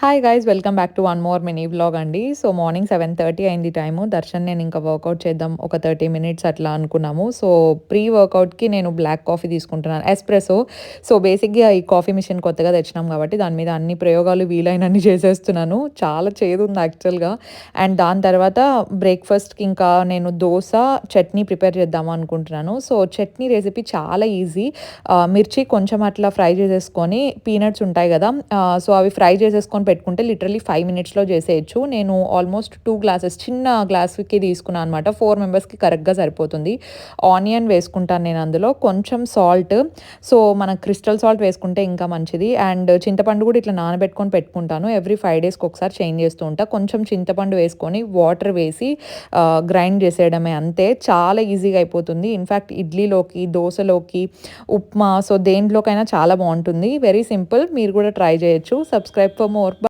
Hi guys welcome back to one more mini blog అండి. So morning seven thirty అయింది time Darshan నేను ఇంకా work out చేద్దాం. ఒక థర్టీ మినిట్స్ అట్లా అనుకున్నాము. సో ప్రీ వర్కౌట్కి నేను బ్లాక్ కాఫీ తీసుకుంటున్నాను. ఎస్ప్రెసో సో బేసిక్గా ఈ కాఫీ మిషన్ కొత్తగా తెచ్చినాం కాబట్టి దాని మీద అన్ని ప్రయోగాలు వీలైనన్ని చేసేస్తున్నాను. చాలా చేదు ఉంది యాక్చువల్గా అండ్ దాని తర్వాత బ్రేక్ఫాస్ట్కి ఇంకా నేను దోశ చట్నీ ప్రిపేర్ చేద్దాము అనుకుంటున్నాను. సో చట్నీ రెసిపీ చాలా ఈజీ మిర్చి కొంచెం అట్లా ఫ్రై చేసేసుకొని పీనట్స్ ఉంటాయి కదా. సో అవి ఫ్రై చేసేసుకొని పెట్టుకుంటే లిటరలీ ఫైవ్ మినిట్స్లో చేసేయచ్చు. నేను ఆల్మోస్ట్ టూ గ్లాసెస్ చిన్న గ్లాస్కి తీసుకున్నాను అనమాట ఫోర్ మెంబర్స్కి కరెక్ట్గా సరిపోతుంది. ఆనియన్ వేసుకుంటాను నేను అందులో కొంచెం సాల్ట్ సో మన క్రిస్టల్ సాల్ట్ వేసుకుంటే ఇంకా మంచిది. అండ్ చింతపండు కూడా ఇట్లా నానబెట్టుకొని పెట్టుకుంటాను. ఎవ్రీ ఫైవ్ డేస్కి ఒకసారి చేంజ్ చేస్తూ ఉంటా. కొంచెం చింతపండు వేసుకొని వాటర్ వేసి గ్రైండ్ చేసేయడమే అంతే. చాలా ఈజీగా అయిపోతుంది. ఇన్ఫ్యాక్ట్ ఇడ్లీలోకి దోశలోకి ఉప్మా సో దేంట్లోకైనా చాలా బాగుంటుంది. వెరీ సింపుల్ మీరు కూడా ట్రై చేయొచ్చు. Subscribe for more